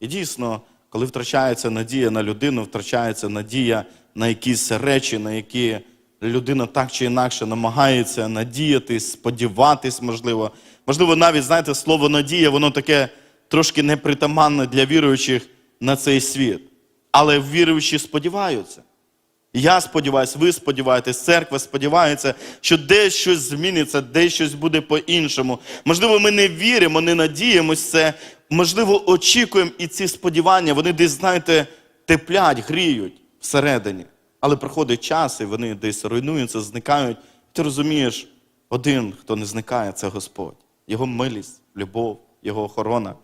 І дійсно, коли втрачається надія на людину, втрачається надія на якісь речі, на які людина так чи інакше намагається надіятись, сподіватись, можливо. Можливо, навіть, знаєте, слово надія, воно таке трошки непритаманне для віруючих на цей світ. Але віруючі сподіваються. Я сподіваюся, ви сподіваєтесь, церква сподівається, що десь щось зміниться, десь щось буде по-іншому. Можливо, ми не віримо, не надіємося. Можливо, очікуємо і ці сподівання, вони десь, знаєте, теплять, гріють всередині. Але проходить час, і вони десь руйнуються, зникають. Ти розумієш, один, хто не зникає, це Господь. Його милість, любов, Його охорона.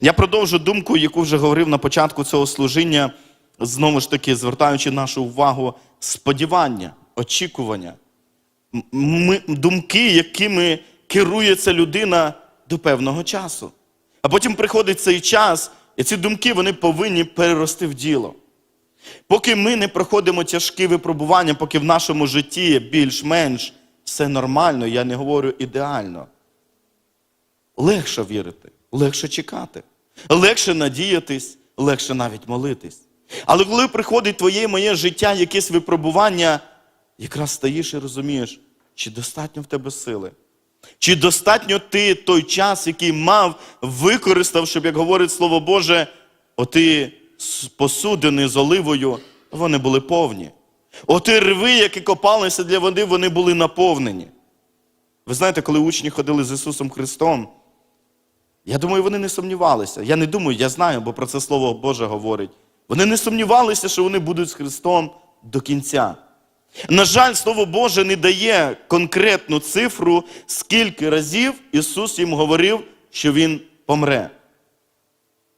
Я продовжу думку, яку вже говорив на початку цього служіння, знову ж таки, звертаючи нашу увагу, сподівання, очікування, думки, якими керується людина до певного часу. А потім приходить цей час, і ці думки вони повинні перерости в діло. Поки ми не проходимо тяжкі випробування, поки в нашому житті більш-менш все нормально, я не говорю ідеально. Легше вірити, легше чекати, легше надіятись, легше навіть молитись. Але коли приходить твоє і моє життя, якесь випробування, якраз стаєш і розумієш, чи достатньо в тебе сили, чи достатньо ти той час, який мав, використав, щоб, як говорить Слово Боже, оти посудини з оливою, вони були повні. Оти рви, які копалися для води, вони були наповнені. Ви знаєте, коли учні ходили з Ісусом Христом, я думаю, вони не сумнівалися. Я не думаю, я знаю, бо про це Слово Боже говорить. Вони не сумнівалися, що вони будуть з Христом до кінця. На жаль, Слово Боже не дає конкретну цифру, скільки разів Ісус їм говорив, що Він помре.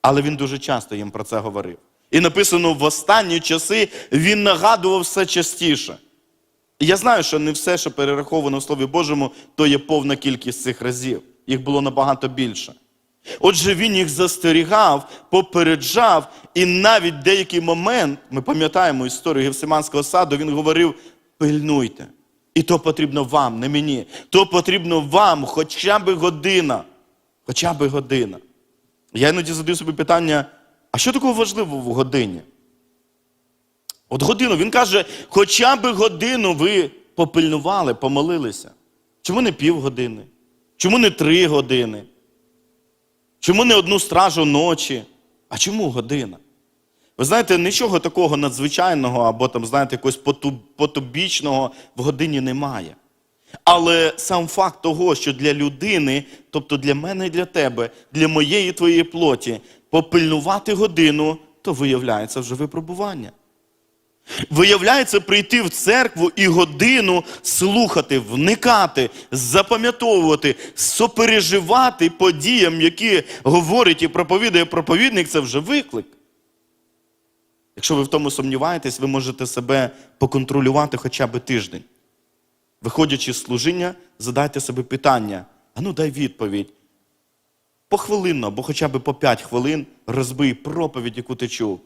Але Він дуже часто їм про це говорив. І написано, в останні часи Він нагадував все частіше. І я знаю, що не все, що перераховано в Слові Божому, то є повна кількість цих разів. Їх було набагато більше. Отже, він їх застерігав, попереджав, і навіть деякий момент, ми пам'ятаємо історію Гевсиманського саду, він говорив: пильнуйте. І то потрібно вам, не мені. То потрібно вам хоча б година. Хоча б година. Я іноді задаю собі питання: а що такого важливого в годині? От годину, він каже, хоча б годину ви попильнували, помолилися. Чому не півгодини? Чому не три години? Чому не одну стражу ночі? А чому година? Ви знаєте, нічого такого надзвичайного або там, знаєте, якогось поту- потубічного в годині немає. Але сам факт того, що для людини, тобто для мене і для тебе, для моєї твоєї плоті, попильнувати годину, то виявляється вже випробування. Виявляється, прийти в церкву і годину слухати, вникати, запам'ятовувати, сопереживати подіям, які говорить і проповідує проповідник, це вже виклик. Якщо ви в тому сумніваєтесь, ви можете себе поконтролювати хоча б тиждень. Виходячи з служіння, задайте собі питання, а ну дай відповідь. Похвилинно, або хоча б по 5 хвилин розбий проповідь, яку ти чув.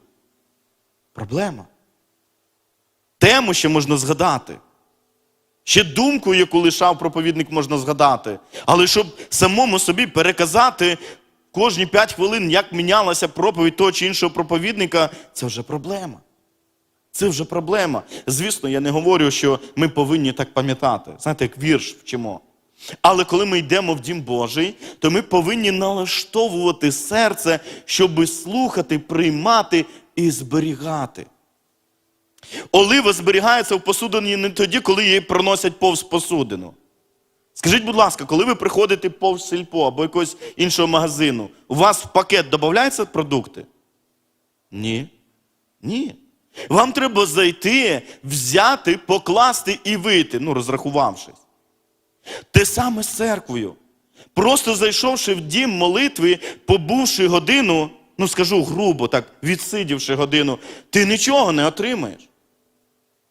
Проблема. Тему ще можна згадати. Ще думку, яку лишав проповідник, можна згадати. Але щоб самому собі переказати кожні 5 хвилин, як мінялася проповідь того чи іншого проповідника, це вже проблема. Це вже проблема. Звісно, я не говорю, що ми повинні так пам'ятати. Знаєте, як вірш вчимо. Але коли ми йдемо в Дім Божий, то ми повинні налаштовувати серце, щоб слухати, приймати і зберігати. Олива зберігається в посудині не тоді, коли її проносять повз посудину. Скажіть, будь ласка, коли ви приходите повз сільпо або якогось іншого магазину, у вас в пакет додаються продукти? Ні. Ні. Вам треба зайти, взяти, покласти і вийти, ну, розрахувавшись. Те саме з церквою. Просто зайшовши в дім молитви, побувши годину, ну скажу грубо, так, відсидівши годину, ти нічого не отримаєш.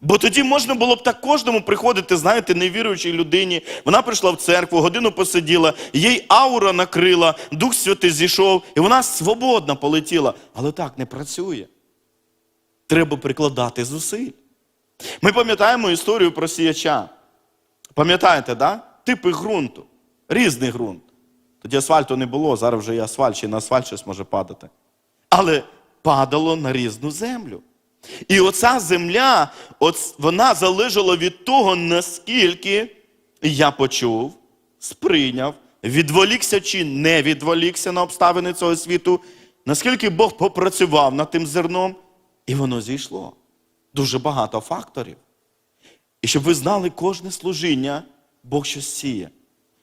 Бо тоді можна було б так кожному приходити, знаєте, невіруючій людині. Вона прийшла в церкву, годину посиділа, їй аура накрила, Дух Святий зійшов, і вона свободно полетіла. Але так не працює. Треба прикладати зусиль. Ми пам'ятаємо історію про сіяча. Пам'ятаєте, да? Типи ґрунту. Різний ґрунт. Тоді асфальту не було, зараз вже є асфальт, ще на асфальт щось може падати. але падало на різну землю. І оця земля, вона залежала від того, наскільки я почув, сприйняв, відволікся чи не відволікся на обставини цього світу, наскільки Бог попрацював над тим зерном, і воно зійшло. Дуже багато факторів. І щоб ви знали, кожне служіння Бог щось сіє.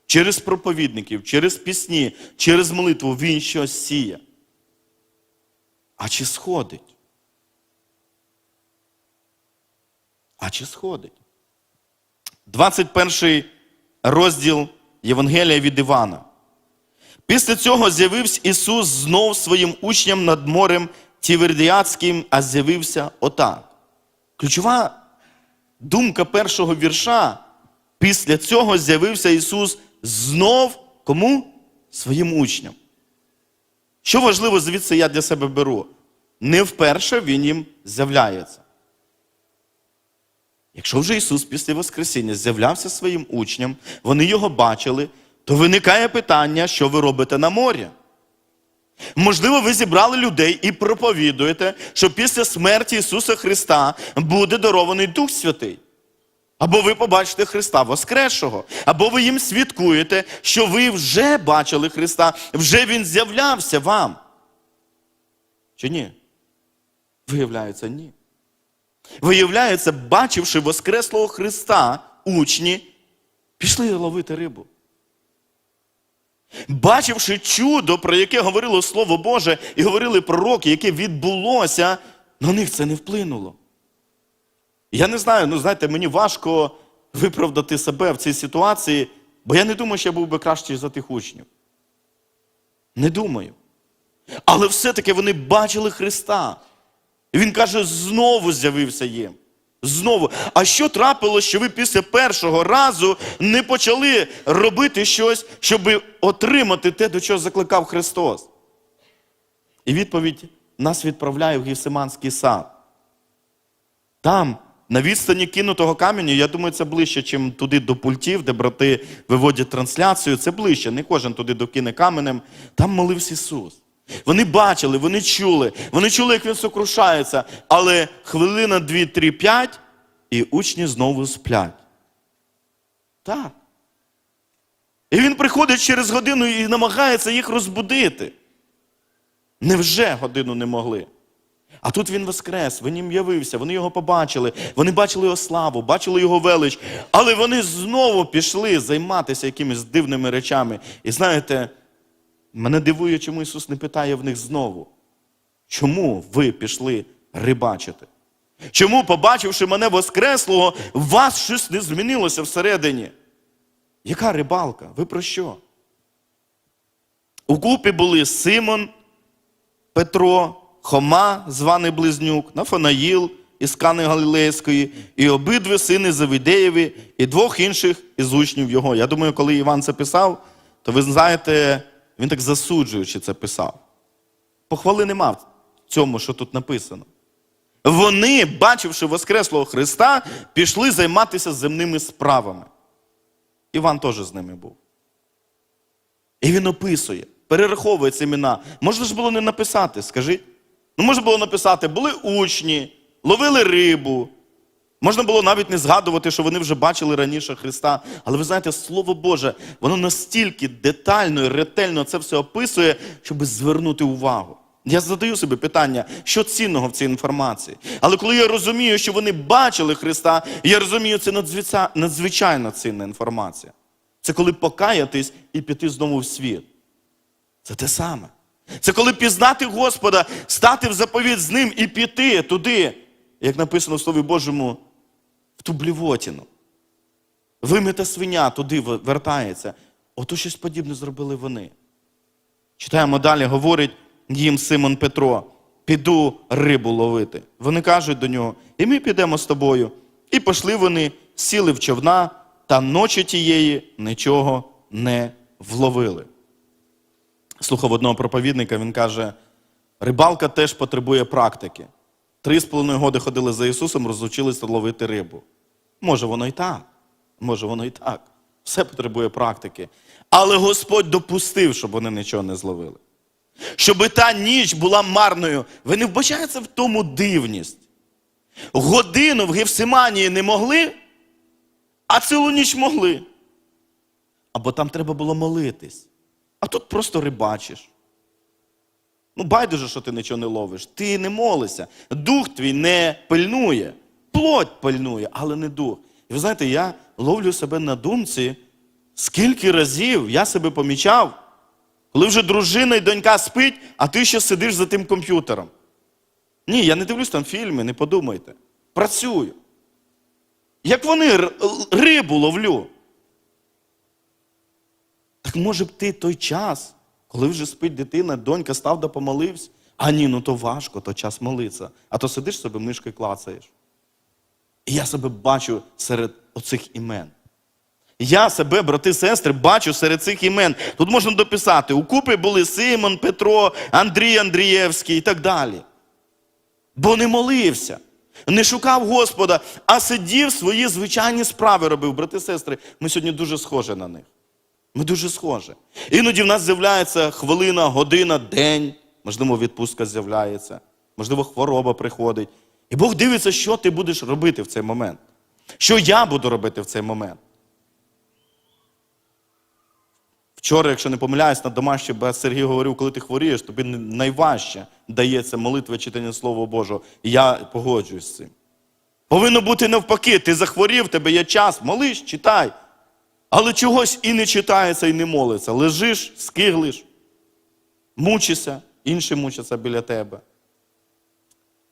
Через проповідників, через пісні, через молитву Він щось сіє. А чи сходить? А чи сходить? 21 розділ Євангелія від Івана. Після цього з'явився Ісус знов своїм учням над морем Тівердіатським, а з'явився отак. Ключова думка першого вірша. Після цього з'явився Ісус знов кому? Своїм учням. Що важливо, звідси я для себе беру? Не вперше Він їм з'являється. Якщо вже Ісус після Воскресіння з'являвся своїм учням, вони його бачили, то виникає питання, що ви робите на морі. Можливо, ви зібрали людей і проповідуєте, що після смерті Ісуса Христа буде дарований Дух Святий. Або ви побачите Христа Воскресшого, або ви їм свідкуєте, що ви вже бачили Христа, вже Він з'являвся вам. Чи ні? Виявляється, ні. Виявляється, бачивши Воскреслого Христа, учні пішли ловити рибу. Бачивши чудо, про яке говорило Слово Боже, і говорили пророки, яке відбулося, на них це не вплинуло. Я не знаю, ну знаєте, мені важко виправдати себе в цій ситуації, бо я не думаю, що я був би кращий за тих учнів. Не думаю. Але все-таки вони бачили Христа. Він каже, знову з'явився їм. Знову. А що трапилось, що ви після першого разу не почали робити щось, щоб отримати те, до чого закликав Христос? І відповідь нас відправляє в Гівсиманський сад. Там, на відстані кинутого каменю, я думаю, це ближче, ніж туди до пультів, де брати виводять трансляцію. Це ближче, не кожен туди докине каменем. Там молився Ісус. Вони бачили, вони чули, вони чули, як він сокрушається, але хвилина, дві, три, п'ять, і учні знову сплять. Так. І він приходить через годину і намагається їх розбудити. Невже годину не могли? А тут він воскрес, він їм явився, вони його побачили, вони бачили його славу, бачили його велич, але вони знову пішли займатися якимись дивними речами. І знаєте, мене дивує, чому Ісус не питає в них знову. Чому ви пішли рибачити? Чому, побачивши мене воскреслого, у вас щось не змінилося всередині? Яка рибалка? Ви про що? У купі були Симон, Петро, Хома, званий Близнюк, Нафанаїл із Кани Галілейської, і обидві сини Завидеєві, і двох інших із учнів його. Я думаю, коли Іван це писав, то ви знаєте, він так засуджуючи це писав. Похвали нема в цьому, що тут написано. Вони, бачивши Воскреслого Христа, пішли займатися земними справами. Іван теж з ними був. І він описує, перераховує ці імена. Можна ж було не написати, скажіть? Ну, можна було написати, були учні, ловили рибу. Можна було навіть не згадувати, що вони вже бачили раніше Христа. Але ви знаєте, Слово Боже, воно настільки детально і ретельно це все описує, щоб звернути увагу. Я задаю собі питання, що цінного в цій інформації. Але коли я розумію, що вони бачили Христа, я розумію, це надзвичайно цінна інформація. Це коли покаятись і піти знову в світ. Це те саме. Це коли пізнати Господа, стати в заповідь з ним і піти туди, як написано в Слові Божому, ту блівотіну. Вимита свиня туди вертається. Ото щось подібне зробили вони. Читаємо далі, говорить їм Симон Петро: піду рибу ловити. Вони кажуть до нього, і ми підемо з тобою. І пішли вони, сіли в човна, та ночі тієї нічого не вловили. Слухав одного проповідника, він каже: рибалка теж потребує практики. Три з половиною годи ходили за Ісусом, розучилися ловити рибу. Може, воно і так. Може, воно і так. Все потребує практики. Але Господь допустив, щоб вони нічого не зловили. Щоб та ніч була марною. Ви не вбачаєте в тому дивність. Годину в Гефсиманії не могли, а цілу ніч могли. Або там треба було молитись. А тут просто рибачиш. Ну, байдуже, що ти нічого не ловиш. Ти не молишся. Дух твій не пильнує. Плоть пильнує, але не дух. І ви знаєте, я ловлю себе на думці, скільки разів я себе помічав, коли вже дружина і донька спить, а ти ще сидиш за тим комп'ютером. Ні, я не дивлюсь там фільми, не подумайте. Працюю. Як вони рибу ловлю. Так може б ти той час, коли вже спить дитина, донька став да помолився. А ні, ну то важко, то час молитися. А то сидиш собі, мишкою клацаєш. І я себе бачу серед оцих імен. Я себе, брати, сестри, бачу серед цих імен. Тут можна дописати: у купи були Симон, Петро, Андрій Андрієвський і так далі. Бо не молився, не шукав Господа, а сидів свої звичайні справи робив. Брати, сестри, ми сьогодні дуже схожі на них. Ми дуже схожі. Іноді в нас з'являється хвилина, година, день, можливо, відпустка з'являється, можливо, хвороба приходить. І Бог дивиться, що ти будеш робити в цей момент. Що я буду робити в цей момент. Вчора, якщо не помиляюсь, на домашній без Сергій говорив, коли ти хворієш, тобі найважче дається молитва читання Слова Божого. І я погоджуюсь з цим. Повинно бути навпаки, ти захворів, тебе є час, молиш, читай. Але чогось і не читається, і не молиться. Лежиш, скиглиш, мучишся, інші мучаться біля тебе.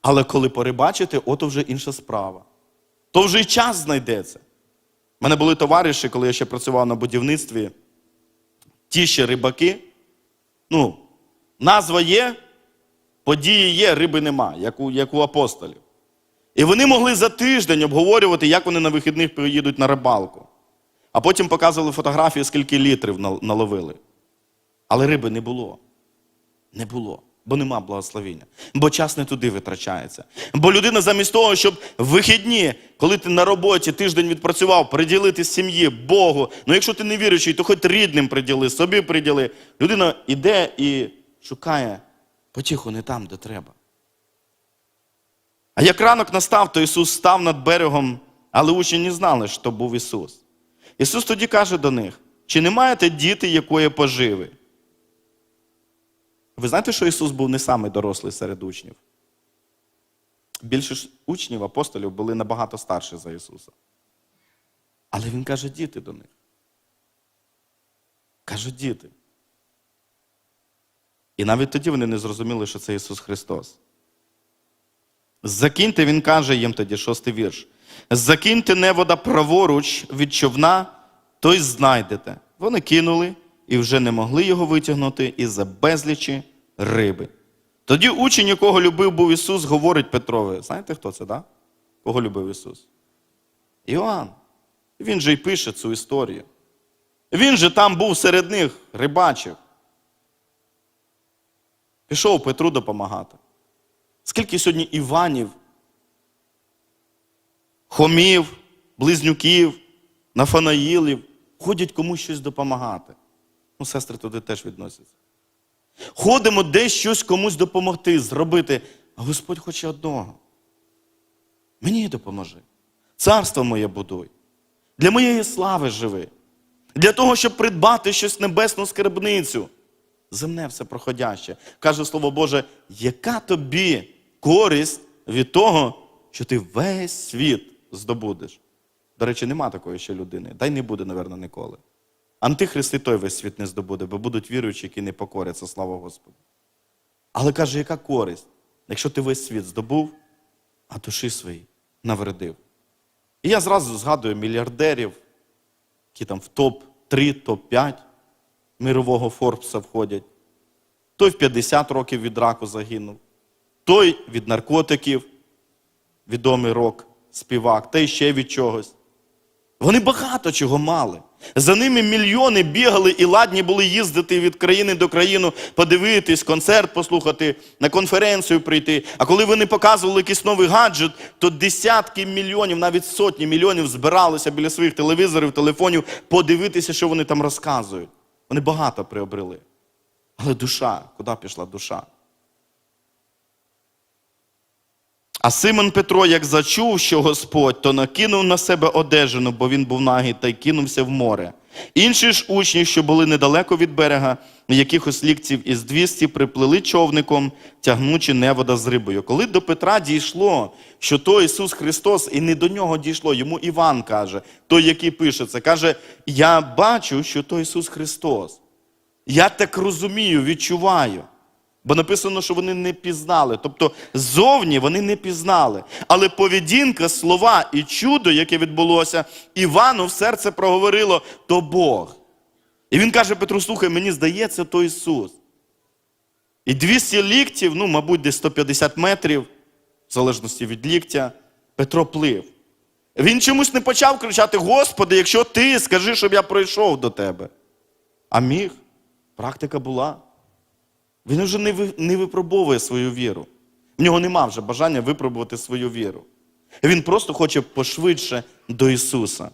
Але коли порибачити, ото вже інша справа. То вже й час знайдеться. У мене були товариші, коли я ще працював на будівництві, ті ще рибаки. Ну, назва є, події є, риби нема, як у, як у апостолів. І вони могли за тиждень обговорювати, як вони на вихідних поїдуть на рибалку. А потім показували фотографії, скільки літрів наловили. Але риби не було. Не було. Бо нема благословіння. Бо час не туди витрачається. Бо людина замість того, щоб вихідні, коли ти на роботі тиждень відпрацював, приділити сім'ї, Богу. Ну якщо ти не віруючий, то хоч рідним приділи, собі приділи. Людина йде і шукає потіху не там, де треба. А як ранок настав, то Ісус став над берегом, але учні не знали, що був Ісус. Ісус тоді каже до них: чи не маєте діти якої поживи? Ви знаєте, що Ісус був не самий дорослий серед учнів? Більше учнів, апостолів були набагато старші за Ісуса. Але Він каже, діти до них. Каже, діти. І навіть тоді вони не зрозуміли, що це Ісус Христос. Закиньте, він каже їм тоді, шостий вірш. Закиньте невода праворуч від човна, то й знайдете. Вони кинули і вже не могли його витягнути із-за безлічі риби. Тоді учень, якого любив був Ісус, говорить Петрові. Знаєте, хто це, да? Кого любив Ісус? Іоанн. Він же й пише цю історію. Він же там був серед них, рибачив. Пішов Петру допомагати. Скільки сьогодні Іванів, Хомів, Близнюків, Нафанаїлів ходять комусь щось допомагати. Ну, сестри туди теж відносяться. Ходимо десь щось комусь допомогти, зробити. А Господь хоче одного. Мені допоможи. Царство моє будуй. Для моєї слави живи. Для того, щоб придбати щось небесну скарбницю. Земне все проходяще. Каже Слово Боже, яка тобі користь від того, що ти весь світ здобудеш? До речі, нема такої ще людини. Дай не буде, напевно, ніколи. Антихрист і той весь світ не здобуде, бо будуть віруючі, які не покоряться, слава Господу. Але каже, яка користь, якщо ти весь світ здобув, а душі свої навредив. І я зразу згадую мільярдерів, які там в топ-3, топ-5 мирового Форбса входять. Той в 50 років від раку загинув, той від наркотиків, відомий рок, співак, та й ще від чогось. Вони багато чого мали. За ними мільйони бігали і ладні були їздити від країни до країни, подивитись, концерт послухати, на конференцію прийти. А коли вони показували якийсь новий гаджет, то десятки мільйонів, навіть сотні мільйонів збиралися біля своїх телевізорів, телефонів, подивитися, що вони там розказують. Вони багато приобрели. Але душа, куди пішла душа? А Симон Петро, як зачув, що Господь, то накинув на себе одежину, бо він був нагий, та й кинувся в море. Інші ж учні, що були недалеко від берега, якихось лікців із 200, приплили човником, тягнучи невода з рибою. Коли до Петра дійшло, що то Ісус Христос, і не до нього дійшло, йому Іван каже, той, який пише це, каже: Я бачу, що то Ісус Христос. Я так розумію, відчуваю. Бо написано, що вони не пізнали. Тобто зовні вони не пізнали. Але поведінка, слова і чудо, яке відбулося, Івану в серце проговорило то Бог. І він каже Петру: слухай, мені здається, то Ісус. І 200 ліктів, ну, мабуть, десь 150 метрів, в залежності від ліктя, Петро плив. Він чомусь не почав кричати: Господи, якщо ти, скажи, щоб я пройшов до тебе. А міг. Практика була. Він вже не, ви, не випробовує свою віру. В нього нема вже бажання випробувати свою віру. Він просто хоче пошвидше до Ісуса.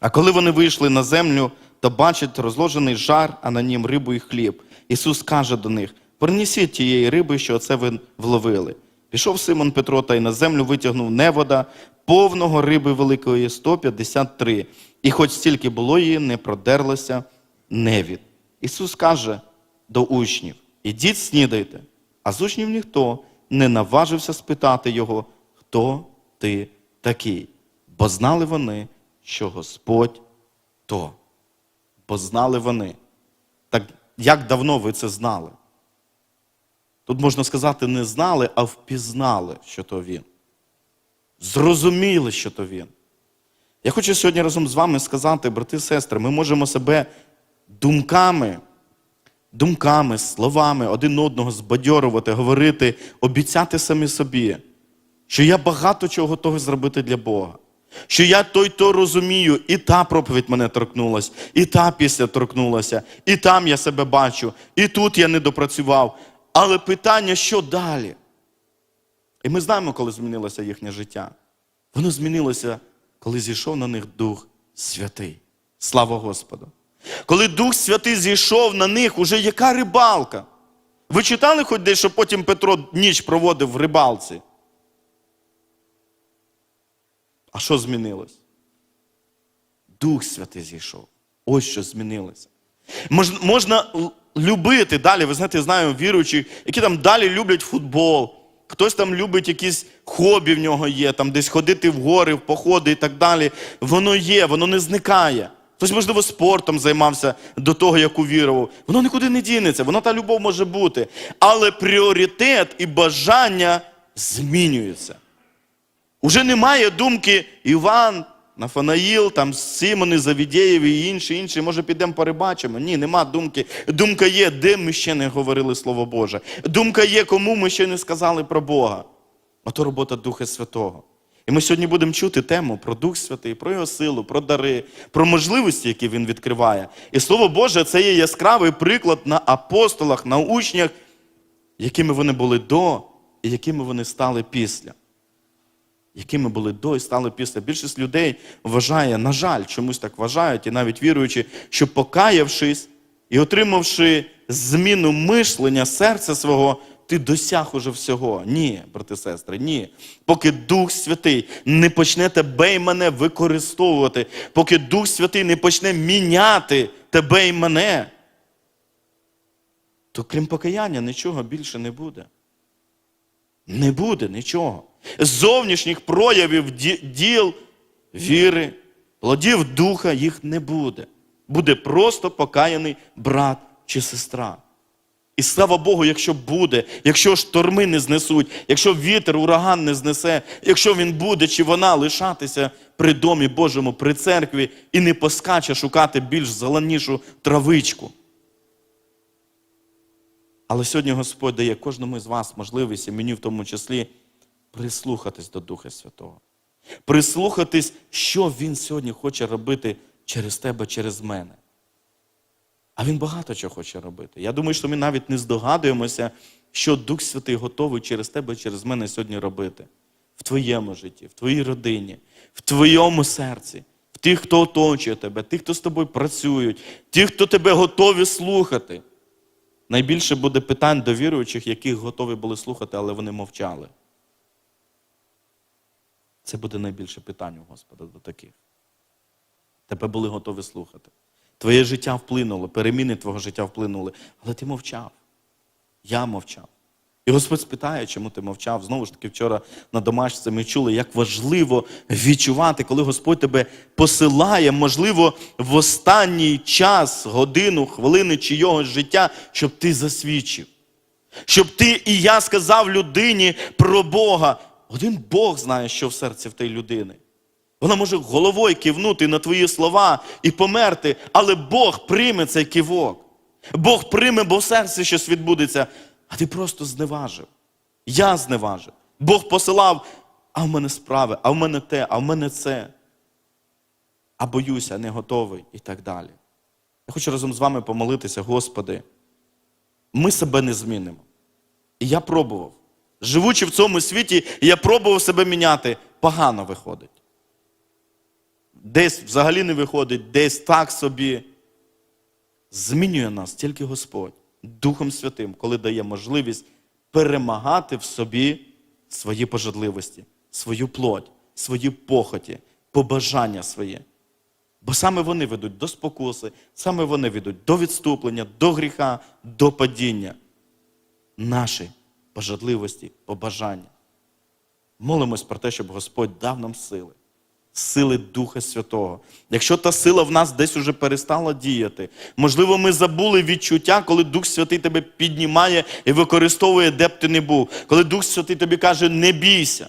А коли вони вийшли на землю, то бачать розложений жар, а на нім рибу і хліб. Ісус каже до них: принесіть тієї риби, що оце ви вловили. Пішов Симон Петро та й на землю витягнув невода, повного риби великої 153. І хоч стільки було її, не продерлося невід. Ісус каже до учнів: ідіть снідайте. А з учнів ніхто не наважився спитати його, хто ти такий. Бо знали вони, що Господь то. Бо знали вони. Так як давно ви це знали? Тут можна сказати, не знали, а впізнали, що то він. Зрозуміли, що то він. Я хочу сьогодні разом з вами сказати, брати і сестри, ми можемо себе думками, думками, словами один одного збадьорувати, говорити, обіцяти самі собі, що я багато чого готовий зробити для Бога. Що я той то розумію, і та проповідь мене торкнулась, і та після торкнулася, і там я себе бачу, і тут я не допрацював. Але питання, що далі? І ми знаємо, коли змінилося їхнє життя. Воно змінилося, коли зійшов на них Дух Святий. Слава Господу! Коли Дух Святий зійшов на них, уже яка рибалка? Ви читали хоч десь, що потім Петро ніч проводив в рибалці? А що змінилось? Дух Святий зійшов. Ось що змінилося. Мож, можна любити далі, ви знаєте, знаю віруючих, які там далі люблять футбол. Хтось там любить якісь хобі в нього є, там десь ходити в гори, в походи і так далі. Воно є, воно не зникає. Хтось, можливо, спортом займався до того, як увірував. Воно нікуди не дінеться, воно та любов може бути. Але пріоритет і бажання змінюються. Уже немає думки Іван, Нафанаїл, там Симони, Завідєєві і інші, інші, може підемо перебачимо. Ні, нема думки. Думка є, де ми ще не говорили Слово Боже. Думка є, кому ми ще не сказали про Бога. Ото робота Духа Святого. І ми сьогодні будемо чути тему про Дух Святий, про його силу, про дари, про можливості, які він відкриває. І Слово Боже, це є яскравий приклад на апостолах, на учнях, якими вони були до і якими вони стали після якими були до і стали після. Більшість людей вважає, на жаль, чомусь так вважають, і навіть віруючи, що покаявшись і отримавши зміну мишлення серця свого, ти досяг уже всього. Ні, брати сестри, ні. Поки Дух Святий не почне тебе і мене використовувати, поки Дух Святий не почне міняти тебе і мене, то крім покаяння нічого більше не буде. Не буде нічого. Зовнішніх проявів діл, віри, плодів духа їх не буде. Буде просто покаяний брат чи сестра. І слава Богу, якщо буде, якщо шторми не знесуть, якщо вітер, ураган не знесе, якщо він буде чи вона лишатися при домі Божому, при церкві і не поскаче шукати більш зеленішу травичку. Але сьогодні Господь дає кожному з вас можливість, і мені в тому числі, прислухатись до Духа Святого. Прислухатись, що Він сьогодні хоче робити через тебе, через мене. А Він багато чого хоче робити. Я думаю, що ми навіть не здогадуємося, що Дух Святий готовий через тебе, через мене сьогодні робити. В твоєму житті, в твоїй родині, в твоєму серці, в тих, хто оточує тебе, тих, хто з тобою працюють, тих, хто тебе готові слухати. найбільше буде питань до віруючих, яких готові були слухати, але вони мовчали. Це буде найбільше питань у Господа до таких. Тебе були готові слухати. Твоє життя вплинуло, переміни твого життя вплинули, але ти мовчав. Я мовчав. І Господь спитає, чому ти мовчав. Знову ж таки, вчора на домашці ми чули, як важливо відчувати, коли Господь тебе посилає, можливо, в останній час, годину, хвилини чийогось життя, щоб ти засвідчив. Щоб ти і я сказав людині про Бога. Один Бог знає, що в серці в тієї людини. Вона може головою кивнути на твої слова і померти, але Бог прийме цей кивок. Бог прийме, бо в серці щось відбудеться, а ти просто зневажив. Я зневажив. Бог посилав, а в мене справи, а в мене те, а в мене це. А боюся, не готовий і так далі. Я хочу разом з вами помолитися, Господи. Ми себе не змінимо. І я пробував. Живучи в цьому світі, я пробував себе міняти, погано виходить. Десь взагалі не виходить, десь так собі. Змінює нас тільки Господь Духом Святим, коли дає можливість перемагати в собі свої пожадливості, свою плоть, свої похоті, побажання своє. Бо саме вони ведуть до спокуси, саме вони ведуть до відступлення, до гріха, до падіння. Наші пожадливості, побажання. Молимось про те, щоб Господь дав нам сили, сили Духа Святого. Якщо та сила в нас десь уже перестала діяти, можливо, ми забули відчуття, коли Дух Святий тебе піднімає і використовує, де б ти не був. Коли Дух Святий тобі каже, не бійся.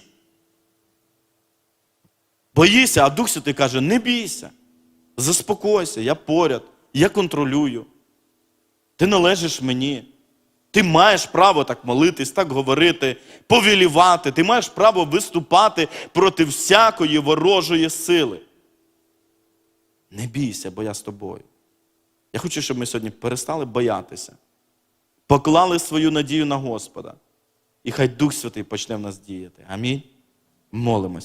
Боїся, а Дух Святий каже, не бійся. Заспокойся, я поряд, я контролюю. Ти належиш мені. Ти маєш право так молитись, так говорити, повілівати. Ти маєш право виступати проти всякої ворожої сили. Не бійся, бо я з тобою. Я хочу, щоб ми сьогодні перестали боятися, поклали свою надію на Господа. І хай Дух Святий почне в нас діяти. Амінь. Молимось.